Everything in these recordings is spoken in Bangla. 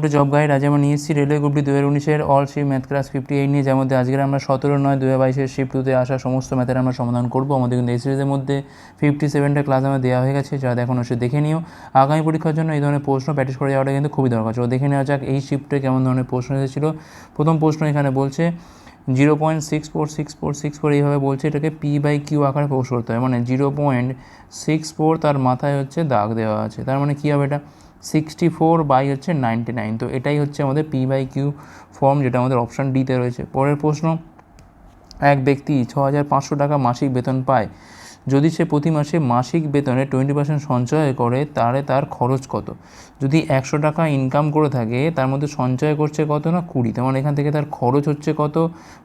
একটা জব গাইড আজ আমরা নিয়ে এসেছি রেলওয়ে গ্রুপটি দু হাজার উনিশের all shift math class fifty eight নিয়ে, যার মধ্যে আজকের আমরা সতেরো, নয় দু হাজার বাইশের শিফট টুতে আসা সমস্ত ম্যাথের আমরা সমাধান করব। আমাদের কিন্তু এই সিরিজের মধ্যে ফিফটি সেভেনটা ক্লাস আমার দেওয়া হয়ে গেছে যারা এখন অবশ্যই দেখে নিও। আগামী পরীক্ষার জন্য এই ধরনের প্রশ্ন প্র্যাকটিস করে যাওয়াটা কিন্তু খুবই দরকার। ছিল দেখে নেওয়া যাক এই শিফটে কেমন ধরনের প্রশ্ন এসেছিল। প্রথম প্রশ্ন এখানে বলছে zero point six four six four six four এইভাবে বলছে, এটাকে পি বাই কিউ আকারে প্রকাশ করতে হয়। মানে জিরো পয়েন্ট সিক্স ফোর তার মাথায় হচ্ছে দাগ দেওয়া আছে। তার মানে কী হবে এটা? সিক্সটি ফোর বাই হচ্ছে নাইনটি নাইন তো এটাই হচ্ছে আমাদের পি বাই কিউ ফর্ম যেটা আমাদের অপশান ডিতে রয়েছে। পরের প্রশ্ন, এক ব্যক্তি ছ হাজার পাঁচশো টাকা মাসিক বেতন পায়। যদি সে প্রতি মাসে মাসিক বেতনে টোয়েন্টি পার্সেন্ট সঞ্চয় করে, তাহলে তার খরচ কত? যদি একশো টাকা ইনকাম করে থাকে, তার মধ্যে সঞ্চয় করছে কত না কুড়ি? তেমন এখান থেকে তার খরচ হচ্ছে কত?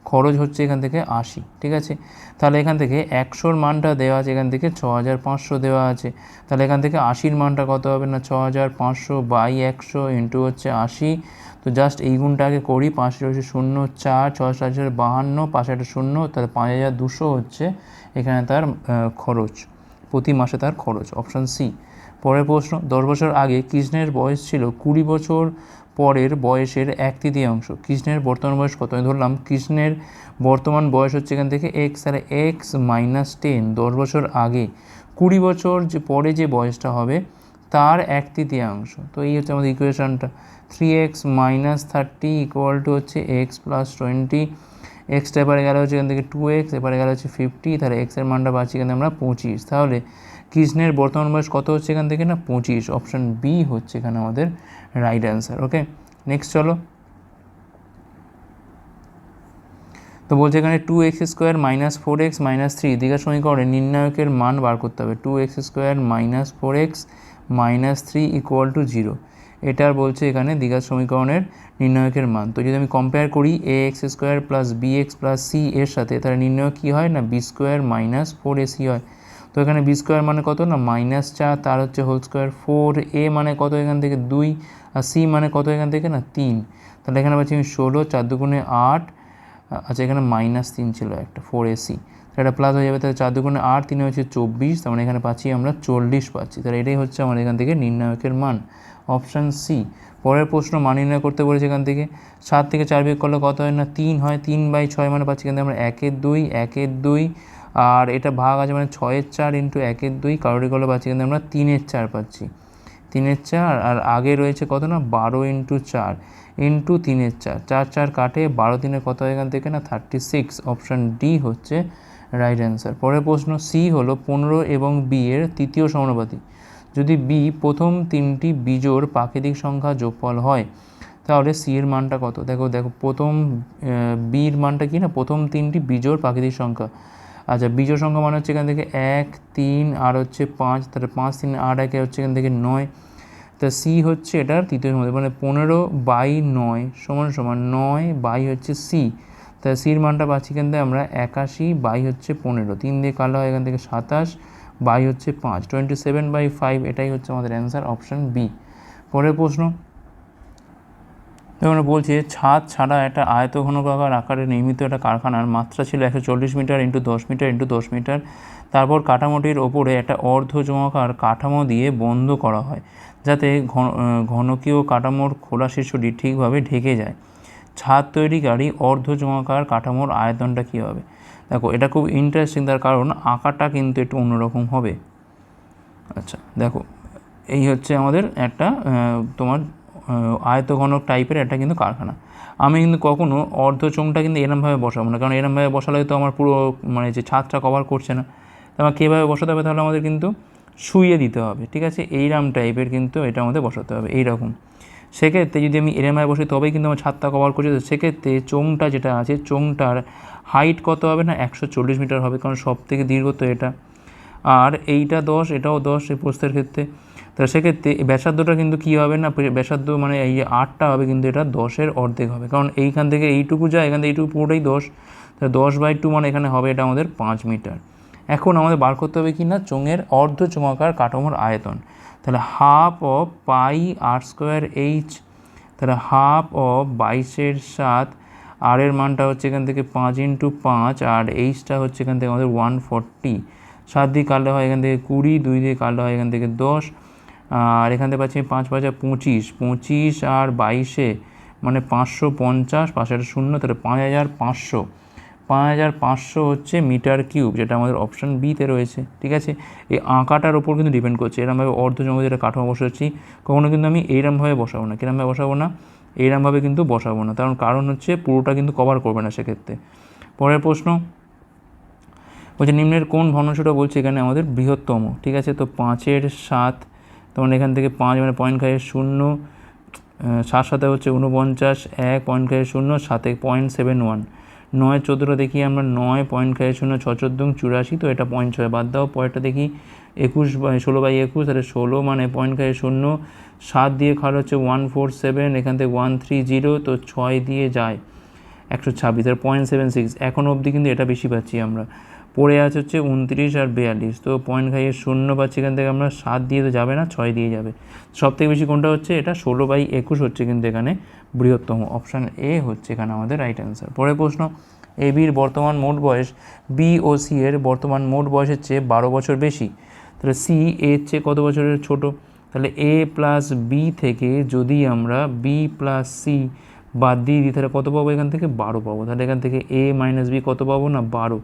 খরচ হচ্ছে এখান থেকে আশি, ঠিক আছে? তাহলে এখান থেকে একশোর মানটা দেওয়া আছে, এখান থেকে ছ হাজার পাঁচশো দেওয়া আছে। তাহলে এখান থেকে আশির মানটা কত হবে না? ছ হাজার পাঁচশো বাই একশো ইন্টু হচ্ছে আশি। তো জাস্ট এই গুণটা আগে করি পাঁচশো হচ্ছে শূন্য, চার, ছয় হাজার বাহান্ন, পাঁচ একটা শূন্য, তাহলে পাঁচ হাজার দুশো হচ্ছে এখানে তার খরচ। প্রতি মাসে তার খরচ। Option C. পরের প্রশ্ন, দশ বছর আগে কৃষ্ণের বয়স ছিল কুড়ি বছর পরের বয়সের এক তৃতীয়াংশ। কৃষ্ণের বর্তমান বয়স কত? আমি ধরলাম কৃষ্ণের বর্তমান বয়স হচ্ছে এখান থেকে এক্স আর এক্স মাইনাস টেন দশ বছর আগে। কুড়ি বছর যে পরে যে বয়সটা হবে, তার এক তৃতীয়াংশ। তো এই হচ্ছে আমাদের ইকুয়েশনটা three x minus thirty equal to হচ্ছে এক্স প্লাস টোয়েন্টি এক্সটা এবারে গেলে হচ্ছে এখান থেকে টু এক্স এবারে গেলে হচ্ছে ফিফটি তাহলে এক্সের মানটা পাচ্ছি এখানে আমরা পঁচিশ। তাহলে কৃষ্ণের বর্তমান বয়স কত হচ্ছে এখান থেকে না? পঁচিশ। অপশান বি হচ্ছে এখানে আমাদের রাইট অ্যান্সার ওকে নেক্সট চলো। তো বলছে এখানে two x square minus four x minus three Digha সমীকরণে নির্ণায়কের মান বার করতে হবে। Two x square minus four x minus three equal to zero এটার বলছে এখানে দীঘার সমীকরণের নির্ণায়কের মান। তো যদি আমি কম্পেয়ার করি a x square plus b x plus c এর সাথে, তাহলে নির্ণয় কী হয় না? B square minus four a c হয়। তো এখানে বি স্কোয়ার মানে কত না? মাইনাস চার, তার হচ্ছে হোল স্কোয়ার ফোর এ মানে কত এখান থেকে? দুই, আর সি মানে কত এখান থেকে না? তিন। তাহলে এখানে পাচ্ছি আমি ষোলো, চার দুগুণে আট আচ্ছা এখানে মাইনাস তিন ছিল একটা ফোর এসি এটা প্লাস হয়ে যাবে, তাহলে চার দুগুণে আট, তিনে হচ্ছে চব্বিশ, তার মানে এখানে পাচ্ছি আমরা চল্লিশ পাচ্ছি। তাহলে এটাই হচ্ছে আমার এখান থেকে নির্ণায়কের মান। অপশান সি পরের প্রশ্ন মান নির্ণয় করতে বলেছে এখান থেকে। সাত থেকে চার বিয়োগ করলে কত হয় না? তিন হয়, তিন বাই ছয় মানে পাচ্ছি কিন্তু আমরা একের দুই একের দুই। আর এটা ভাগ আছে মানে ছয়ের চার ইন্টু একের দুই কারোরি করলে পাচ্ছি কিন্তু আমরা তিনের চার পাচ্ছি। তিনের চার, আর আগে রয়েছে কত না? বারো ইন্টু চার ইন্টু তিনের চার। চার চার কাটে, বারো তিনে কত এখান থেকে না? থার্টি সিক্স অপশান ডি হচ্ছে রাইট অ্যান্সার পরের প্রশ্ন সি হলো পনেরো এবং বি এর তৃতীয় সমানুপাতি। যদি বি প্রথম তিনটি বিজোড় প্রাকৃতিক সংখ্যা যোগফল হয়, তাহলে সি এর মানটা কত? দেখো দেখো, প্রথম বির মানটা কি না? প্রথম তিনটি বিজোড় প্রাকৃতিক সংখ্যা। আচ্ছা বিজোড় সংখ্যা মানে হচ্ছে এখান থেকে এক, তিন, আর হচ্ছে পাঁচ, তাহলে পাঁচ, তিন, আট, একে হচ্ছে এখান থেকে নয়। তা সি হচ্ছে এটার তৃতীয় মধ্যে মানে পনেরো বাই নয় সমান সমান নয় বাই হচ্ছে সি তা সির মানটা পাচ্ছি এখান থেকে আমরা একাশি বাই হচ্ছে পনেরো। তিন দিয়ে কালো হয় এখান থেকে সাতাশ বাই হচ্ছে পাঁচ। টোয়েন্টি সেভেন বাই ফাইভ এটাই হচ্ছে আমাদের অ্যান্সার অপশান বি পরের প্রশ্ন। আমরা বলছি, ছাদ ছাড়া একটা আয়ত ঘনকাকার আকারে নির্মিত একটা কারখানার মাত্রা ছিল একশো চল্লিশ মিটার ইন্টু দশ মিটার ইন্টু দশ মিটার। তারপর কাঠামোটির ওপরে একটা অর্ধ জমাকার কাঠামো দিয়ে বন্ধ করা হয়, যাতে ঘন ঘনকীয় কাঠামোর খোলা শীর্ষটি ঠিকভাবে ঢেকে যায়। ছাদ তৈরিকারী অর্ধ জমাকার কাঠামোর আয়তনটা কী হবে? দেখো, এটা খুব ইন্টারেস্টিং তার কারণ আঁকাটা কিন্তু একটু অন্যরকম হবে। আচ্ছা দেখো, এই হচ্ছে আমাদের একটা তোমার আয়তঘনক টাইপের একটা কিন্তু কারখানা। আমি কিন্তু কখনও অর্ধ চোঙটা কিন্তু এরমভাবে বসাবো না, কারণ এরমভাবে বসালে তো আমার পুরো মানে যে ছাদটা কভার করছে না। তো আমার কীভাবে বসাতে হবে, তাহলে আমাদের কিন্তু শুইয়ে দিতে হবে, ঠিক আছে? এইরকম টাইপের কিন্তু এটা আমাদের বসাতে হবে, এইরকম। সেক্ষেত্রে যদি আমি এরমভাবে বসি, তবেই কিন্তু আমার ছাদটা কভার করছে। তো সেক্ষেত্রে চোঙটা যেটা আছে, চোঙটার হাইট কত হবে না? একশো চল্লিশ মিটার হবে, কারণ সব থেকে দীর্ঘ তো এটা। আর এইটা দশ, এটাও দশ এই প্রস্তের ক্ষেত্রে। তো সেক্ষেত্রে ব্যাসার্ধটা কিন্তু কী হবে না? ব্যাসার্ধ মানে এই আটটা হবে কিন্তু এটা দশের অর্ধেক হবে। কারণ এইখান থেকে এইটুকু যায়, এখান থেকে এইটুকু পুরোটাই দশ। তাহলে দশ বাই টু মানে এখানে হবে এটা আমাদের পাঁচ মিটার। এখন আমাদের বার করতে হবে কি না? চোঙের অর্ধ চোঙাকার কাঠামোর আয়তন। তাহলে half of pi r square h তাহলে হাফ অফ বাইশের সাত আর এর মানটা হচ্ছে এখান থেকে পাঁচ ইন্টু পাঁচ, আর এইচটা হচ্ছে এখান থেকে আমাদের ওয়ান ফর্টি সাত দিয়ে কাটলে হয় এখান থেকে কুড়ি, দুই দিয়ে কাটলে হয় এখান থেকে দশ। আর এখান থেকে পাচ্ছি পাঁচ পাঁচা পঁচিশ। পঁচিশ আর বাইশে মানে পাঁচশো পঞ্চাশ, পাঁচশো একটা শূন্য, তাহলে পাঁচ হাজার পাঁচশো। পাঁচ হাজার পাঁচশো হচ্ছে মিটার কিউব, যেটা আমাদের অপশান বিতে রয়েছে, ঠিক আছে? এই আঁকাটার ওপর কিন্তু ডিপেন্ড করছে। এরমভাবে অর্ধচন্দ্র যেটা কাঠামো বসাচ্ছি, কখনো কিন্তু আমি এইরমভাবে বসাবো না। কিরমভাবে বসাবো না? এইরমভাবে কিন্তু বসাবো না। কারণ কারণ হচ্ছে পুরোটা কিন্তু কভার করবে না সেক্ষেত্রে। পরের প্রশ্ন বলছে নিম্নের কোন ভগ্নাংশটা বলছে এখানে আমাদের বৃহত্তম, ঠিক আছে? তো পাঁচের সাত, তখন এখান থেকে পাঁচ মানে পয়েন্ট খাইয়ে শূন্য সাত সাথে হচ্ছে উনপঞ্চাশ এক পয়েন্ট খাইয়ে শূন্য, সাতে পয়েন্ট সেভেন ওয়ান নয় চোদ্দোটা দেখি আমরা, নয় পয়েন্ট খাইয়ে শূন্য, ছ চোদ্দ চুরাশি, তো এটা পয়েন্ট ছয়। বাদ দাও, পরেরটা দেখি একুশ বাই ষোলো বাই একুশ, তাহলে ষোলো মানে পয়েন্ট খাইয়ে শূন্য সাত দিয়ে খাওয়ার হচ্ছে ওয়ান ফোর সেভেন এখান থেকে ওয়ান থ্রি জিরো তো ছয় দিয়ে যায় একশো ছাব্বিশ আর পয়েন্ট সেভেন সিক্স এখন অবধি কিন্তু এটা বেশি পাচ্ছি আমরা। পড়ে আছে হচ্ছে উনত্রিশ আর বিয়াল্লিশ, তো পয়েন্ট খাইয়ে শূন্য পাচ্ছি এখান থেকে আমরা সাত দিয়ে তো যাবে না, ছয় দিয়ে যাবে। সব থেকে বেশি কোনটা হচ্ছে? এটা ষোলো বাই একুশ হচ্ছে কিন্তু এখানে বৃহত্তম। অপশান এ হচ্ছে এখানে আমাদের রাইট অ্যান্সার পরের প্রশ্ন এ বির বর্তমান মোট বয়স বি ও সি এর বর্তমান মোট বয়সের চেয়ে বারো বছর বেশি। তাহলে সি এর চেয়ে কত বছরের ছোট? তাহলে এ প্লাস বি থেকে যদি আমরা বি প্লাস সি বাদ দিয়ে দিই, তাহলে কত পাবো এখান থেকে? বারো পাবো। তাহলে এখান থেকে এ মাইনাস বি কত পাবো না? বারো।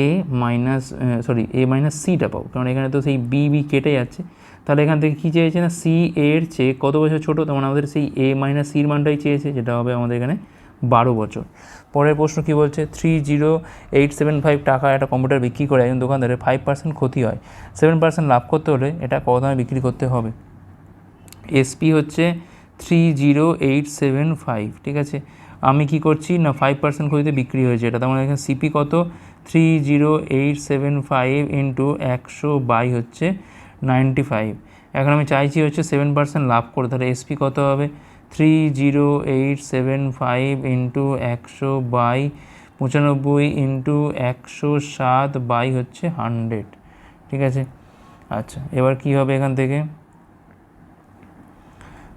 A minus sorry a minus theta পাবো। কারণ এখানে তো সেই বি বি কেটে যাচ্ছে। তাহলে এখান থেকে কী চেয়েছে না? সি এর চেয়ে কত বছর ছোটো? তখন আমাদের সেই এ মাইনাস সির মানটাই চেয়েছে, যেটা হবে আমাদের এখানে বারো বছর। পরের প্রশ্ন কী বলছে? Three zero eight seven five টাকা একটা কম্পিউটার বিক্রি করে একজন দোকানদারের ফাইভ পার্সেন্ট ক্ষতি হয়। সেভেন পার্সেন্ট লাভ করতে হলে এটা কত দামে বিক্রি করতে হবে? এসপি হচ্ছে three zero eight seven five ঠিক আছে? আমি কি করছি? না ফাইভ পার্সেন্ট ক্ষতিতে বিক্রি হয়েছে। এটা তার মানে এখানে সিপি কত? Three zero eight seven five into একশো বাই হচ্ছে নাইনটি ফাইভ এখন আমি চাইছি হচ্ছে সেভেন পার্সেন্ট লাভ করে, তাহলে এসপি কত হবে? Three zero eight seven five into একশো বাই পঁচানব্বই ইন্টু একশো সাত বাই হচ্ছে হান্ড্রেড ঠিক আছে? আচ্ছা এবার কি হবে এখান থেকে?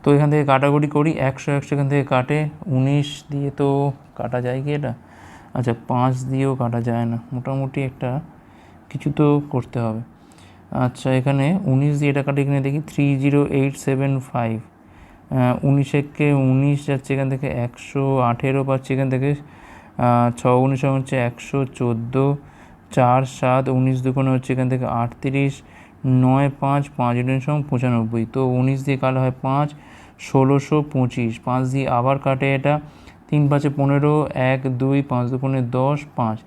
তো এখান থেকে কাটাকুটি করি, একশো একশো এখান থেকে কাটে, উনিশ দিয়ে তো কাটা যায় কি এটা? আচ্ছা পাঁচ দিয়েও কাটা যায় না, মোটামুটি একটা কিছু তো করতে হবে। আচ্ছা এখানে উনিশ দিয়ে এটা কাটে, এখানে দেখি three zero eight seven five উনিশেকে উনিশ যাচ্ছে এখান থেকে, একশো আঠেরো পাচ্ছি এখান থেকে ছ উনিশ হচ্ছে একশো চোদ্দ, চার সাত উনিশ দুগুণে হচ্ছে এখান থেকে আটত্রিশ, নয় পাঁচ পাঁচ উনিশ সঙ্গে পঁচানব্বই। তো উনিশ দিয়ে কাটা হয় পাঁচ, ষোলোশো পঁচিশ। পাঁচ দিয়ে আবার কাটে এটা, তিন পাঁচে পনেরো, এক দুই পাঁচ দুগুণে দশ, পাঁচ।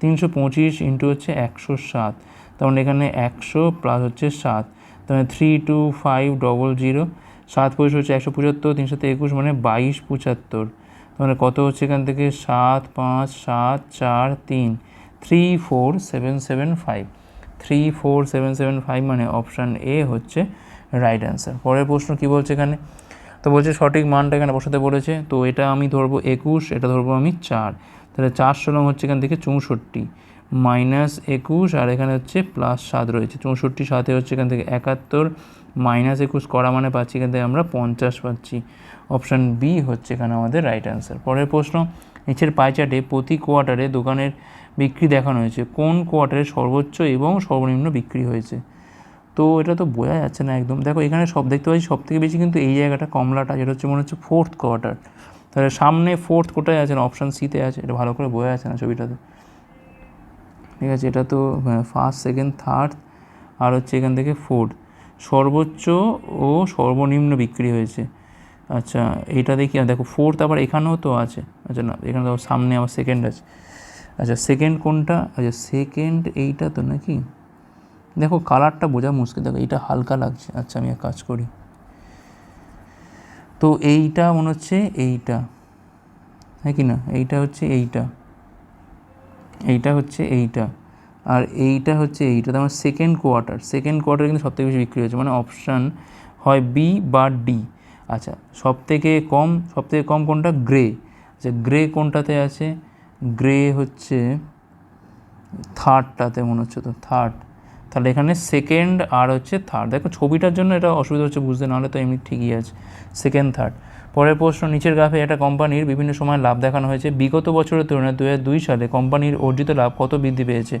তিনশো পঁচিশ ইন্টু হচ্ছে একশো সাত। তখন এখানে একশো প্লাস হচ্ছে সাত। তাহলে three two five double zero সাত পঁচিশ হচ্ছে একশো পঁচাত্তর তিনশোতে একুশ মানে বাইশ পঁচাত্তর। তাহলে কত হচ্ছে এখান থেকে? সাত পাঁচ, সাত চার, তিন। Three four seven seven five. Three four seven seven five মানে অপশান এ হচ্ছে রাইট অ্যান্সার। পরের প্রশ্ন কী বলছে এখানে? তো বলছে সঠিক মানটা এখানে বসাতে বলেছে। তো এটা আমি ধরবো একুশ, এটা ধরবো আমি চার। তাহলে চার ষোলো হচ্ছে এখান থেকে চৌষট্টি। মাইনাস একুশ, আর এখানে হচ্ছে প্লাস সাত রয়েছে। চৌষট্টি সাথে হচ্ছে এখান থেকে একাত্তর। মাইনাস একুশ করা মানে পাচ্ছি এখান থেকে আমরা পঞ্চাশ পাচ্ছি। অপশান বি হচ্ছে এখানে আমাদের রাইট অ্যান্সার পরের প্রশ্ন, নিচের পাই চার্টে প্রতি কোয়ার্টারে দোকানের বিক্রি দেখানো হয়েছে। কোন কোয়ার্টারে সর্বোচ্চ এবং সর্বনিম্ন বিক্রি হয়েছে? তো এটা তো বোঝা যাচ্ছে না একদম। দেখো, এখানে সব দেখতে পাচ্ছি সব থেকে বেশি কিন্তু এই জায়গাটা কমলাটা, যেটা হচ্ছে মনে হচ্ছে ফোর্থ কোয়ার্টার তাহলে সামনে ফোর্থ কোটায় আছে না অপশান সিতে আছে, এটা ভালো করে বোঝা যাচ্ছে না ছবিটাতে। ঠিক আছে, এটা তো ফার্স্ট সেকেন্ড থার্ড আর হচ্ছে এখান থেকে ফোর্থ সর্বোচ্চ ও সর্বনিম্ন বিক্রি হয়েছে। আচ্ছা এইটা দেখি দেখো ফোর্থ আবার এখানেও তো আছে। আচ্ছা না, এখানে তো সামনে আবার সেকেন্ড আছে। আচ্ছা সেকেন্ড কোনটা? আচ্ছা সেকেন্ড এইটা তো নাকি? দেখো কালারটা বোঝা মুশকিল। দেখো, এইটা হালকা লাগছে। আচ্ছা আমি এক কাজ করি। তো এইটা মনে হচ্ছে এইটা। হ্যাঁ কি না? এইটা হচ্ছে এইটা। এইটা হচ্ছে এইটা। আর এইটা হচ্ছে এইটা মানে সেকেন্ড কোয়ার্টার সেকেন্ড কোয়ার্টার কিন্তু সবথেকে বেশি বিক্রি হয়েছে মানে অপশান হয় বি বা ডি আচ্ছা সব থেকে কম সব থেকে কম কোনটা? গ্রে আচ্ছা গ্রে কোনটাতে আছে? গ্রে হচ্ছে থার্ডটাতে মনে হচ্ছে তো থার্ড তাহলে এখানে সেকেন্ড আর হচ্ছে থার্ড দেখো ছবিটার জন্য এটা অসুবিধা হচ্ছে বুঝতে, নাহলে তো এমনি ঠিকই আছে। সেকেন্ড থার্ড পরের প্রশ্ন, নিচের গ্রাফে একটা কোম্পানির বিভিন্ন সময় লাভ দেখানো হয়েছে। বিগত বছরের তুলনায় দু দুই সালে কোম্পানির অর্জিত লাভ কত বৃদ্ধি পেয়েছে?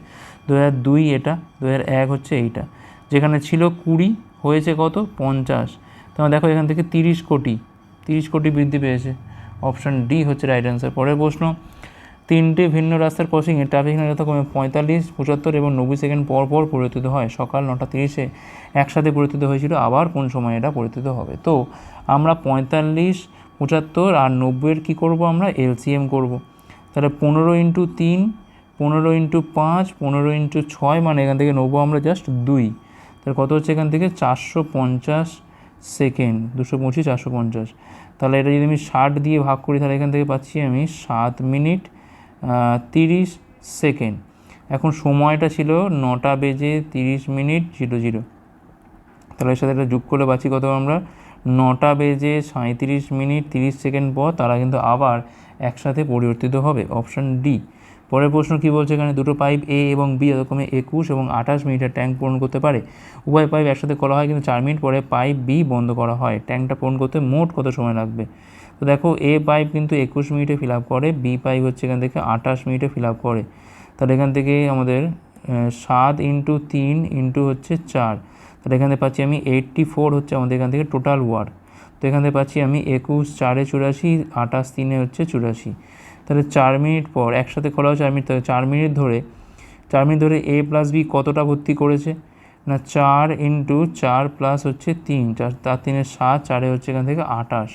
দু দুই এটা দু এক হচ্ছে এইটা। যেখানে ছিল কুড়ি, হয়েছে কত? পঞ্চাশ। তোমার দেখো এখান থেকে তিরিশ কোটি তিরিশ কোটি বৃদ্ধি পেয়েছে। অপশান ডি হচ্ছে রাইট অ্যান্সার। পরের প্রশ্ন তিনটে ভিন্ন রাস্তার ক্রসিংয়ে ট্রাফিক যত কমে পঁয়তাল্লিশ, পঁচাত্তর এবং নব্বই সেকেন্ড পর পর পরিবর্তিত হয়। সকাল নটা তিরিশে একসাথে পরিবর্তিত হয়েছিল। আবার কোন সময় এটা পরিবর্তিত হবে? তো আমরা পঁয়তাল্লিশ, পঁচাত্তর আর নব্বইয়ের কী করব আমরা? এলসিএম করব। তাহলে পনেরো ইন্টু তিন, পনেরো ইন্টু পাঁচ, পনেরো ইন্টু ছয় মানে এখান থেকে নেব আমরা জাস্ট দুই। তাহলে কত হচ্ছে এখান থেকে? চারশো পঞ্চাশ সেকেন্ড দুশো পঁচিশ, চারশো পঞ্চাশ। তাহলে এটা যদি আমি ষাট দিয়ে ভাগ করি, তাহলে এখান থেকে পাচ্ছি আমি সাত মিনিট। তিরিশ সেকেন্ড। এখন সময়টা ছিল নটা বেজে তিরিশ মিনিট জিরো জিরো। তাহলে এর সাথে এটা যোগ করলে পাচ্ছি কত আমরা? নটা বেজে সাঁত্রিশ মিনিট তিরিশ সেকেন্ড পর তারা কিন্তু আবার একসাথে পরিবর্তিত হবে, অপশান ডি। পরের প্রশ্ন কী বলছে এখানে? দুটো পাইপ এ এবং বি যথাক্রমে একুশ এবং আঠাশ মিনিটের ট্যাঙ্ক পূরণ করতে পারে। উভয় পাইপ একসাথে করা হয় কিন্তু চার মিনিট পরে পাইপ বি বন্ধ করা হয়। ট্যাঙ্কটা পূরণ করতে মোট কত সময় লাগবে? তো দেখো এ পাইপ কিন্তু একুশ মিনিটে ফিল আপ করে বি পাইপ হচ্ছে এখান থেকে আঠাশ মিনিটে ফিল আপ করে। তাহলে এখান থেকে আমাদের সাত ইন্টু তিন ইন্টু হচ্ছে চার। তাহলে এখানে পাচ্ছি আমি এইট্টি ফোর হচ্ছে আমাদের এখান থেকে টোটাল ওয়ার্ক তো এখান থেকে পাচ্ছি আমি একুশ, চারে চুরাশি, আঠাশ তিনে হচ্ছে চুরাশি। তাহলে চার মিনিট পর, একসাথে খোলা চার মিনিট চার মিনিট ধরে, চার মিনিট ধরে এ প্লাস বি কতটা ভর্তি করেছে? না, চার ইন্টু চার প্লাস হচ্ছে তিন, চার তার তিনের সাত, চারে হচ্ছে এখান থেকে আটাশ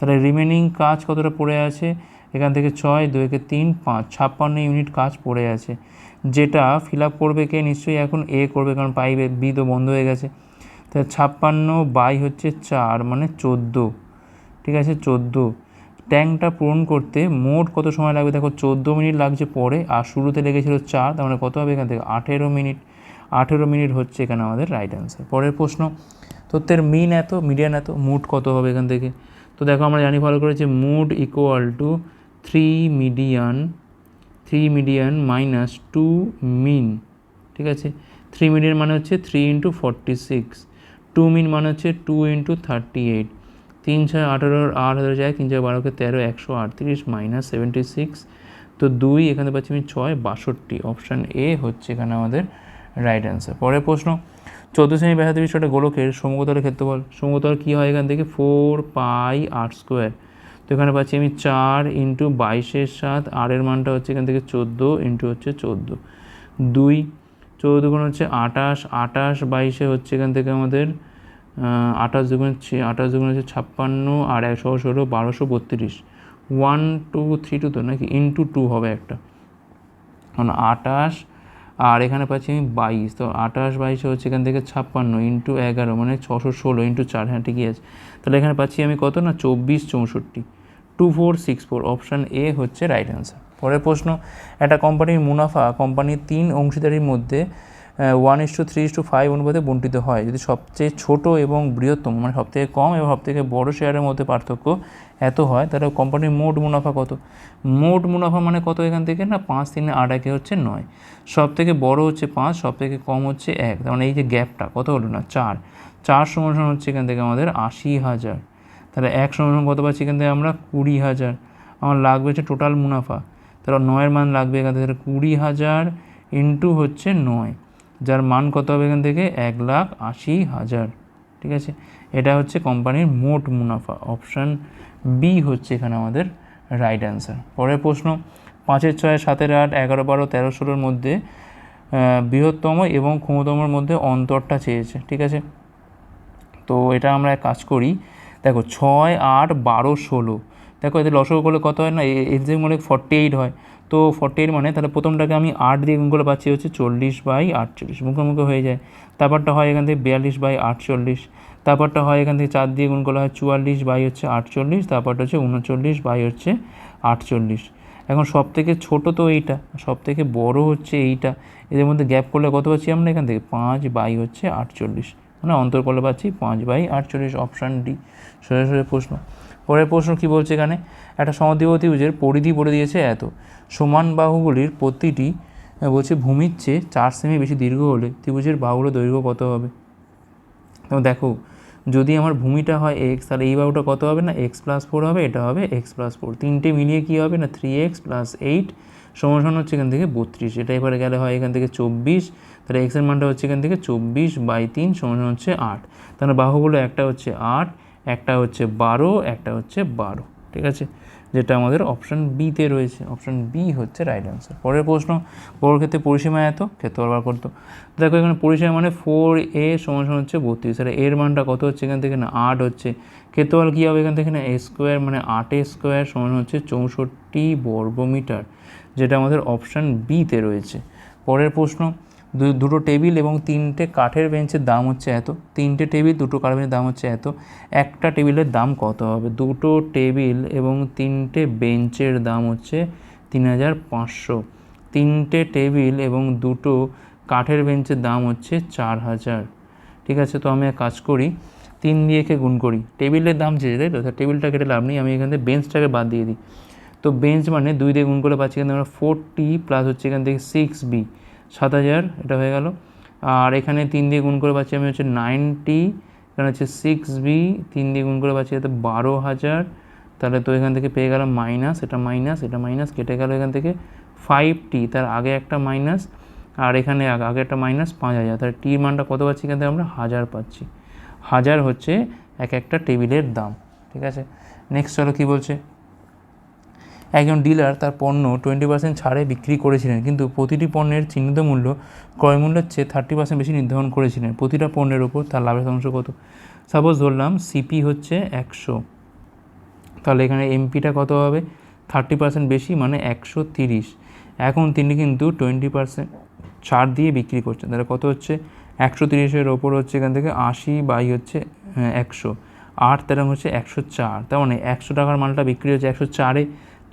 তাহলে রিমেনিং কাজ কতটা পড়ে আছে? এখান থেকে ছয় দুইকে তিন, পাঁচ, ছাপ্পান্ন ইউনিট কাজ পড়ে আছে। যেটা ফিল আপ করবে কে? নিশ্চয়ই এখন এ করবে, কারণ পাইবে বি তো বন্ধ হয়ে গেছে। তাহলে ছাপ্পান্ন বাই হচ্ছে চার মানে চোদ্দ। ঠিক আছে? চোদ্দ। ট্যাঙ্কটা পূরণ করতে মোট কত সময় লাগবে? দেখো, চোদ্দ মিনিট লাগছে পরে, আর শুরুতে লেগেছিল চার, তার মানে কত হবে এখান থেকে? আঠেরো মিনিট। আঠেরো মিনিট হচ্ছে এখানে আমাদের রাইট অ্যান্সার পরের প্রশ্ন, তথ্যের মিন এত মিডিয়ান এত মুড কত হবে এখান থেকে? তো দেখো আমরা জানি ভালো করে যে mode equal to three median three median minus two mean ঠিক আছে? থ্রি মিডিয়ান মানে হচ্ছে three into forty six two mean মানে হচ্ছে টু ইন্টু থার্টি এইট তিন ছয় আঠেরোর আট হাজার যায়, তিন ছয় বারোকে তেরো, একশো আটত্রিশ মাইনাস সেভেন্টি সিক্স তো দুই এখানে পাচ্ছি আমি ছয় বাষট্টি অপশান এ হচ্ছে এখানে আমাদের রাইট অ্যান্সার পরের প্রশ্ন চোদ্দ শ্রেণি ব্যাসার্ধ বিশিষ্ট গোলকের সমগতলের ক্ষেত্রফল সমগতল কী হয় এখান থেকে? ফোর পাই আট স্কোয়ার। তো এখানে পাচ্ছি আমি চার ইন্টু বাইশের সাত আরের মানটা হচ্ছে এখান থেকে চোদ্দ ইন্টু হচ্ছে চোদ্দ। দুই, চৌদ্দ গুণ হচ্ছে আটাশ আটাশ বাইশে হচ্ছে এখান থেকে আমাদের আঠাশ দুগুণ হচ্ছে, আঠাশ দুগুণ হচ্ছে ছাপ্পান্ন, আর একশো ষোলো, বারোশো বত্রিশ। ওয়ান, টু, থ্রি, টু তো নাকি? ইন্টু টু হবে একটা। কারণ আটাশ আর এখানে পাচ্ছি আমি বাইশ, তো আঠাশ বাইশে হচ্ছে এখান থেকে ছাপ্পান্ন ইন্টু এগারো মানে ছশো ষোলো ইন্টু চার হ্যাঁ ঠিকই আছে। তাহলে এখানে পাচ্ছি আমি কত না? চব্বিশ চৌষট্টি। Two four six four, option A হচ্ছে রাইট অ্যান্সার। পরের প্রশ্ন, একটা কোম্পানির মুনাফা কোম্পানির তিন অংশীদারির মধ্যে one is two three is two five অনুপাতে বণ্টিত হয়। যদি সবচেয়ে ছোট এবং বৃহত্তম মানে সবথেকে কম এবং সবথেকে বড় শেয়ারের মধ্যে পার্থক্য এত হয়, তাহলে কোম্পানির মোট মুনাফা কত? মোট মুনাফা মানে কত এখান থেকে না? পাঁচ তিনে আট একে হচ্ছে নয়। সব থেকে বড় হচ্ছে পাঁচ সব থেকে কম হচ্ছে এক। তার মানে এই যে গ্যাপটা কত হলো না? চার। চার সমান হচ্ছে এখান থেকে আমাদের আশি হাজার। তাহলে এক সমান কত পাচ্ছি এখান থেকে আমরা? কুড়ি হাজার। আমার লাগবে হচ্ছে টোটাল মুনাফা। তাহলে নয়ের মান লাগবে এখান থেকে কুড়ি হাজার ইন্টু হচ্ছে নয়। যার মান কত হবে এখান থেকে? এক লাখ আশি হাজার। ঠিক আছে? এটা হচ্ছে কোম্পানির মোট মুনাফা অপশান বি হচ্ছে এখানে আমাদের রাইট অ্যান্সার পরের প্রশ্ন, পাঁচের ছয়, সাতের আট, এগারো, বারো, তেরো, ষোলোর মধ্যে বৃহত্তম এবং ক্ষমতমর মধ্যে অন্তরটা চেয়েছে, ঠিক আছে? তো এটা আমরা কাজ করি, দেখো ছয়, আট, বারো, ষোলো, দেখো এদের লসগু করলে কত হয় না? এক্সাম মনে ফর্টি এইট হয়। তো ফর্টি এইট মানে তাহলে প্রথমটাকে আমি আট দিয়ে গুণ করলে পাচ্ছি হচ্ছে চল্লিশ বাই আটচল্লিশ, মুখোমুখি হয়ে যায়। তারপরটা হয় এখান থেকে বিয়াল্লিশ বাই আটচল্লিশ। তারপরটা হয় এখান থেকে চার দিয়ে গুণ করলে হয় চুয়াল্লিশ বাই হচ্ছে আটচল্লিশ, তারপরটা হচ্ছে উনচল্লিশ বাই হচ্ছে আটচল্লিশ। এখন সব থেকে ছোটো তো এইটা সব থেকে বড় হচ্ছে এইটা, এদের মধ্যে গ্যাপ করলে কত পাচ্ছি আমরা এখান থেকে? পাঁচ বাই হচ্ছে আটচল্লিশ। মানে অন্তর করলে পাচ্ছি পাঁচ বাই আটচল্লিশ অপশান ডি সোজা সোজা প্রশ্ন। পরের প্রশ্ন কী বলছে এখানে? একটা সমদ্বিবাহু ত্রিভুজের পরিধি বলে দিয়েছে এত। সমান বাহুগুলির প্রতিটি, বলছে ভূমির চেয়ে চার সেমি বেশি দীর্ঘ হলে ত্রিভুজের বাহুগুলোর দৈর্ঘ্য কত হবে? তো দেখো, যদি আমার ভূমিটা হয় এক্স তাহলে এই বাহুটা কত হবে না? এক্স প্লাস ফোর হবে, এটা হবে এক্স প্লাস ফোর তিনটে মিলিয়ে কী হবে না? থ্রি এক্স প্লাস এইট সমান হচ্ছে এখান থেকে বত্রিশ। এটা এবারে গেলে হয় এখান থেকে চব্বিশ, তাহলে এক্সের মানটা হচ্ছে এখান থেকে চব্বিশ বাই তিন সমান হচ্ছে আট। তাহলে বাহুগুলো একটা হচ্ছে আট, একটা হচ্ছে বারো, একটা হচ্ছে বারো। ঠিক আছে? যেটা আমাদের অপশান বিতে রয়েছে। অপশান বি হচ্ছে রাইট অ্যান্সার পরের প্রশ্ন বড় ক্ষেত্রে পরিসীমা এত? ক্ষেত্র বার করতো। দেখো, এখানে পরিসীমা মানে ফোর এ সমান সমান হচ্ছে বত্রিশ। তাহলে এর মানটা কত হচ্ছে এখান থেকে? না, আট হচ্ছে। ক্ষেত্রফল কী হবে এখান থেকে? না এ স্কোয়ার মানে আট এ স্কোয়ার সমান হচ্ছে চৌষট্টি বর্গমিটার, যেটা আমাদের অপশান বিতে রয়েছে। পরের প্রশ্ন দুটো টেবিল এবং তিনটে কাঠের বেঞ্চের দাম হচ্ছে এত, তিনটে টেবিল, দুটো কাঠের দাম হচ্ছে এত, একটা টেবিলের দাম কত হবে? দুটো টেবিল এবং তিনটে বেঞ্চের দাম হচ্ছে তিন হাজার পাঁচশো। তিনটে টেবিল এবং দুটো কাঠের বেঞ্চের দাম হচ্ছে চার হাজার। ঠিক আছে, তো আমি এক কাজ করি, তিন দিয়ে কে গুণ করি। টেবিলের দাম চেয়েছে তাই তা? টেবিলটা কেটে লাভ নেই, আমি এখান থেকে বেঞ্চটাকে বাদ দিয়ে দিই। তো বেঞ্চ মানে দুই দিয়ে গুণ করে পাচ্ছি এখান থেকে আমরা ফোর টি প্লাস হচ্ছে এখান থেকে সিক্স বি। সাত হাজার, এটা হয়ে গেল। আর এখানে তিন দিয়ে গুণ করে পাচ্ছি আমি হচ্ছে নাইনটি, এখানে হচ্ছে সিক্স বি তিন দিয়ে গুণ করে পাচ্ছি এতে বারো হাজার। তাহলে তো এখান থেকে পেয়ে গেলাম মাইনাস এটা মাইনাস এটা মাইনাস কেটে গেল এখান থেকে ফাইভ টি তার আগে একটা মাইনাস আর এখানে আগে একটা মাইনাস পাঁচ হাজার। তাহলে টির মানটা কত পাচ্ছি এখান থেকে আমরা? হাজার পাচ্ছি। হাজার হচ্ছে এক একটা টেবিলের দাম, ঠিক আছে? নেক্সট চলো কী বলছে? একজন ডিলার তার পণ্য টোয়েন্টি পার্সেন্ট ছাড়ে বিক্রি করেছিলেন, কিন্তু প্রতিটি পণ্যের চিহ্নিত মূল্য ক্রয় মূল্যের চেয়ে থার্টি পার্সেন্ট বেশি নির্ধারণ করেছিলেন। প্রতিটা পণ্যের ওপর তার লাভের শতাংশ কত? সাপোজ ধরলাম সিপি হচ্ছে একশো। তাহলে এখানে এমপিটা কত হবে? থার্টি পার্সেন্ট বেশি মানে একশো তিরিশ। এখন তিনি কিন্তু টোয়েন্টি পার্সেন্ট ছাড় দিয়ে বিক্রি করছেন। তাহলে কত হচ্ছে? একশো তিরিশের ওপর হচ্ছে এখান থেকে আশি বাই হচ্ছে একশো। আট তেরো হচ্ছে একশো চার। তার মানে একশো টাকার মালটা বিক্রি হচ্ছে একশো চারে।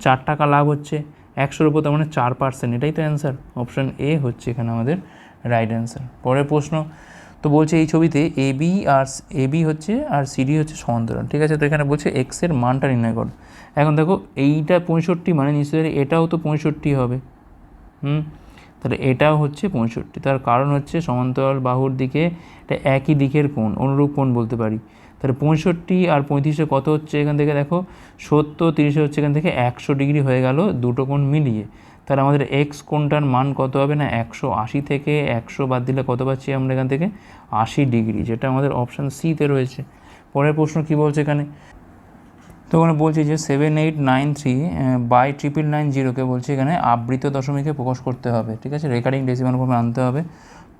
চার টাকা লাভ হচ্ছে, একশোর উপর তার মানে চার পার্সেন্ট এটাই তো অ্যান্সার অপশান এ হচ্ছে এখানে আমাদের রাইট অ্যান্সার পরের প্রশ্ন, তো বলছে এই ছবিতে A B R A B হচ্ছে আর সিডি হচ্ছে সমান্তরাল। ঠিক আছে, তো এখানে বলছে এক্সের মানটা নির্ণয় করো। এখন দেখো, এইটা পঁয়ষট্টি মানে নিশ্চয়ই এটাও তো পঁয়ষট্টি হবে। হুম? তাহলে এটাও হচ্ছে পঁয়ষট্টি। তার কারণ হচ্ছে সমান্তরাল বাহুর দিকে এটা একই দিকের কোণ, অনুরূপ কোণ বলতে পারি। তাহলে পঁয়ষট্টি আর পঁয়ত্রিশে কত হচ্ছে এখান থেকে দেখো? সত্তর, তিরিশে হচ্ছে এখান থেকে একশো ডিগ্রি হয়ে গেল দুটো কোণ মিলিয়ে। তাহলে আমাদের এক্স কোণটার মান কত হবে না? একশো আশি থেকে একশো বাদ দিলে কত পাচ্ছি আমরা এখান থেকে? আশি ডিগ্রি, যেটা আমাদের অপশান সিতে রয়েছে। পরের প্রশ্ন কী বলছে এখানে? তো ওখানে বলছি যে seven eight nine three by triple nine জিরোকে বলছে এখানে আবৃত দশমিকে প্রকাশ করতে হবে, ঠিক আছে? রেকারিং ডেসিমাল ফর্মে আনতে হবে।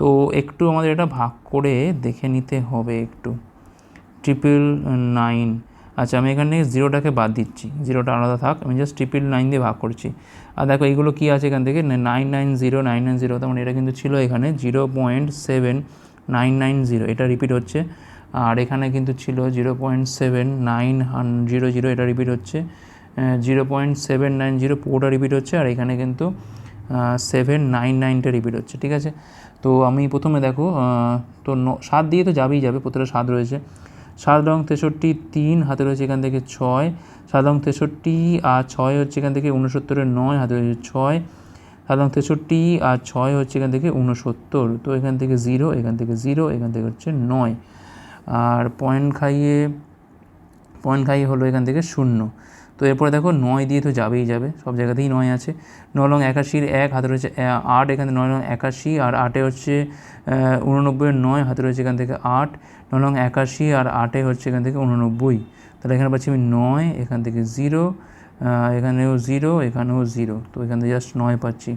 তো একটু আমাদের এটা ভাগ করে দেখে নিতে হবে একটু। ট্রিপল নাইন আচ্ছা আমি এখানে জিরোটাকে বাদ দিচ্ছি। জিরোটা আলাদা থাক, আমি জাস্ট ট্রিপল নাইন দিয়ে ভাগ করছি। আর দেখো এইগুলো কী আছে এখান থেকে? Nine nine zero nine nine zero তার মানে এটা কিন্তু ছিল এখানে zero point seven nine nine zero এটা রিপিট হচ্ছে। আর এখানে কিন্তু ছিল zero point seven nine zero zero এটা রিপিট হচ্ছে। Zero point seven nine zero পুরোটা রিপিট হচ্ছে। আর এখানে কিন্তু সেভেন নাইন নাইনটা রিপিট হচ্ছে, ঠিক আছে? তো আমি প্রথমে দেখো তো সাত দিয়ে তো যাবেই যাবে, প্রতিটা সাত রয়েছে। সাত রং তেষট্টি, তিন হাতে রয়েছে এখান থেকে ছয়। সাত রং তেষট্টি আর ছয় হচ্ছে এখান থেকে উনসত্তরের নয়, হাতে রয়েছে ছয়। সাত রং তেষট্টি আর ছয় হচ্ছে এখান থেকে উনসত্তর তো এখান থেকে জিরো, এখান থেকে জিরো, এখান থেকে হচ্ছে নয়। আর পয়েন্ট খাইয়ে পয়েন্ট খাইয়ে হলো এখান থেকে শূন্য। তো এরপরে দেখো নয় দিয়ে তো যাবেই যাবে, সব জায়গাতেই নয় আছে। ন লং একাশির এক, হাতে রয়েছে আট, এখানে নয় লং একাশি আর আটে হচ্ছে উননব্বইয়ের নয়, হাতে রয়েছে এখান থেকে আট। ন একাশি আর আটে হচ্ছে এখান থেকে উননব্বই তাহলে এখানে পাচ্ছি আমি নয়, এখান থেকে জিরো এখানেও জিরো এখানেও জিরো। তো এখান থেকে জাস্ট নয় পাচ্ছি।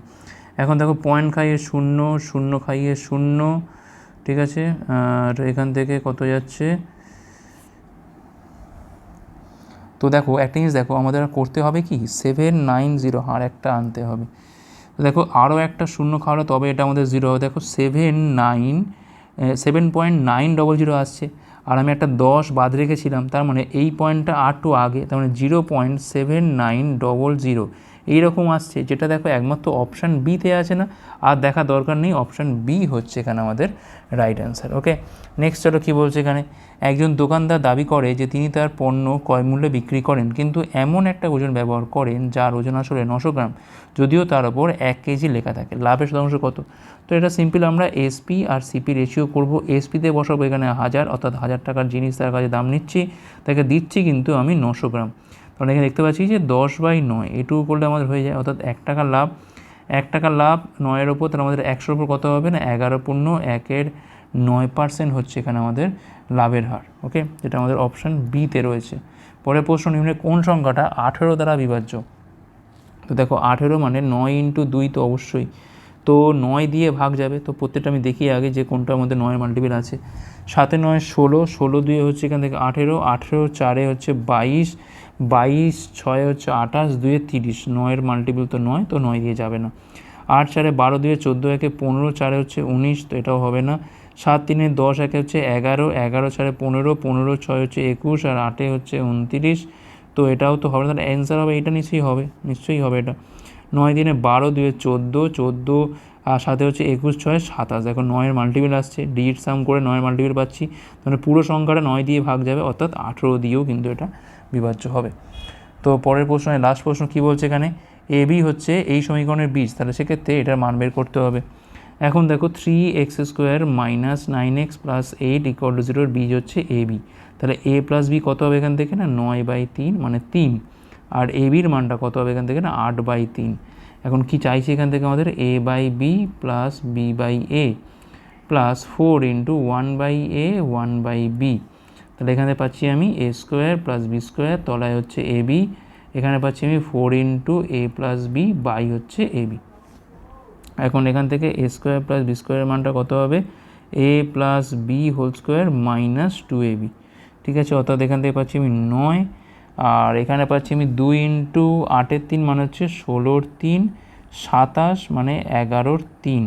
এখন দেখো পয়েন্ট খাইয়ে শূন্য শূন্য খাইয়ে শূন্য, ঠিক আছে? আর এখান থেকে কত যাচ্ছে? তো দেখো, একটা জিনিস দেখো, আমাদের করতে হবে কি? সেভেন নাইন জিরো আর একটা আনতে হবে। দেখো, আরও একটা শূন্য খাওয়ালে তবে এটা আমাদের জিরো হবে। দেখো seven nine seven point nine double zero আসছে। আর আমি একটা দশ বাদ রেখেছিলাম, তার মানে এই পয়েন্টটা আর আটটু আগে, তার মানে zero point seven nine double zero এইরকম আসছে, যেটা দেখো একমাত্র অপশান বিতে আছে না, আর দেখা দরকার নেই অপশান বি হচ্ছে এখানে আমাদের রাইট অ্যান্সার ওকে নেক্সট চলো কী বলছে এখানে? একজন দোকানদার দাবি করে যে তিনি তার পণ্য ক্রয় মূল্যে বিক্রি করেন, কিন্তু এমন একটা ওজন ব্যবহার করেন যার ওজন আসলে নশো গ্রাম, যদিও তার ওপর এক কেজি লেখা থাকে। লাভের শতাংশ কত? তো এটা সিম্পল আমরা এসপি আর সিপি রেশিও করব। এসপিতে বসাবো এখানে হাজার, অর্থাৎ হাজার টাকার জিনিস তার কাছে দাম নিচ্ছি, তাকে দিচ্ছি কিন্তু আমি নশো গ্রাম। কারণ এখানে দেখতে পাচ্ছি যে দশ বাই নয়, এটুকু করলে আমাদের হয়ে যায়, অর্থাৎ এক টাকা লাভ। এক টাকা লাভ নয়ের ওপর তাহলে আমাদের একশোর ওপর কত হবে না? এগারো পূর্ণ একের নয় পার্সেন্ট হচ্ছে এখানে আমাদের লাভের হার, ওকে? যেটা আমাদের অপশান বিতে রয়েছে। পরের প্রশ্ন নিম্নে কোন সংখ্যাটা আঠেরো দ্বারা বিভাজ্য? তো দেখো, আঠেরো মানে নয় ইন্টু দুই তো অবশ্যই। তো নয় দিয়ে ভাগ যাবে, তো প্রত্যেকটা আমি দেখি আগে যে কোনটার মধ্যে নয় মাল্টিপল আছে। সাতে নয়, ষোলো ষোলো দুয়ে হচ্ছে এখান থেকে আঠেরো আঠেরো চারে হচ্ছে বাইশ বাইশ, ছয়ে হচ্ছে আঠাশ, দুয়ে তিরিশ। নয়ের মাল্টিপল তো নয় তো নয় দিয়ে যাবে না। আট চারে বারো, দুয়ে চোদ্দ, একে পনেরো, চারে হচ্ছে উনিশ, তো এটাও হবে না। সাত তিনে দশ, একে হচ্ছে এগারো এগারো চারে পনেরো পনেরো, ছয় হচ্ছে একুশ, আর আটে হচ্ছে উনতিরিশ, তো এটাও তো হবে না। তাহলে অ্যান্সার হবে, এটা নিশ্চয়ই হবে নিশ্চয়ই হবে এটা। নয় দিনে বারো, দুয়ে চোদ্দ চোদ্দ, আর সাথে হচ্ছে একুশ, ছয়, সাতাশ। এখন নয়ের মাল্টিপল আসছে ডিট সাম করে নয়ের মাল্টিপল পাচ্ছি, তাহলে পুরো সংখ্যাটা নয় দিয়ে ভাগ যাবে, অর্থাৎ আঠেরো দিয়েও কিন্তু এটা বিভাজ্য হবে। তো পরের প্রশ্ন লাস্ট প্রশ্ন কী বলছে এখানে? এ বি হচ্ছে এই সমীকরণের বীজ, তাহলে সেক্ষেত্রে এটার মান বের করতে হবে। এখন দেখো three x square minus nine x plus eight equal to জিরোর বীজ হচ্ছে এ বি তাহলে এ প্লাস বি কত হবে এখান থেকে না? নয় বাই তিন মানে তিন। আর এ বির মানটা কত হবে এখান থেকে না? আট বাই তিন। এখন কি চাইছি এখান থেকে আমাদের? A by b plus b by a plus four into one by a one by b তাহলে এখানে পাচ্ছি আমি a square plus b square তলায় হচ্ছে এ বি এখানে পাচ্ছি আমি four into a plus b by হচ্ছে এ বি এখন এখান থেকে এ স্কোয়ার প্লাস বি স্কোয়ারের মানটা কত হবে? A plus b whole square minus two a b ঠিক আছে, অর্থাৎ এখান থেকে পাচ্ছি আমি নয়, আর এখানে পাচ্ছি আমি দুই ইন্টু আটের তিন মানে হচ্ছে ষোলোর তিন, সাতাশ মানে এগারোর তিন।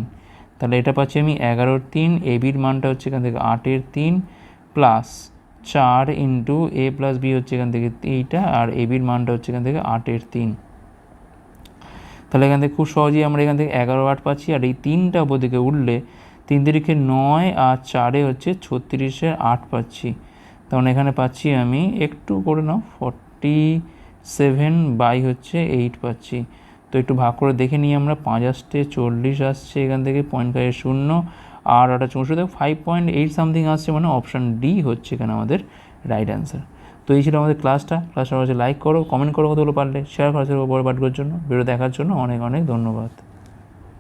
তাহলে এটা পাচ্ছি আমি এগারোর তিন এ বির মানটা হচ্ছে এখান থেকে আটের তিন প্লাস চার ইন্টু এ প্লাস বি হচ্ছে এখান থেকে এইটা, আর এ বির মানটা হচ্ছে এখান থেকে আটের তিন। তাহলে এখান থেকে খুব সহজেই আমরা এখান থেকে এগারো আট পাচ্ছি, আর এই তিনটা ওপর দিকে উঠলে তিন তিরিখে নয় আর চারে হচ্ছে ছত্রিশের আট পাচ্ছি। তখন এখানে পাচ্ছি আমি একটু করে নাও ফর্টি সেভেন বাই হচ্ছে এইট পাচ্ছি। তো একটু ভাগ করে দেখে নিই আমরা, পাঁচ আসতে চল্লিশ আসছে, এখান থেকে পয়েন্ট ফাইভ শূন্য আর ওটা চৌষট্টি ফাইভ পয়েন্ট এইট সামথিং আসছে মানে অপশান ডি হচ্ছে এখানে আমাদের রাইট অ্যান্সার তো এই ছিল আমাদের ক্লাসটা ক্লাসটা হচ্ছে লাইক করো কমেন্ট করো কতগুলো পারলে শেয়ার করার পরে পাঠ করার জন্য। ভিডিও দেখার জন্য অনেক অনেক ধন্যবাদ।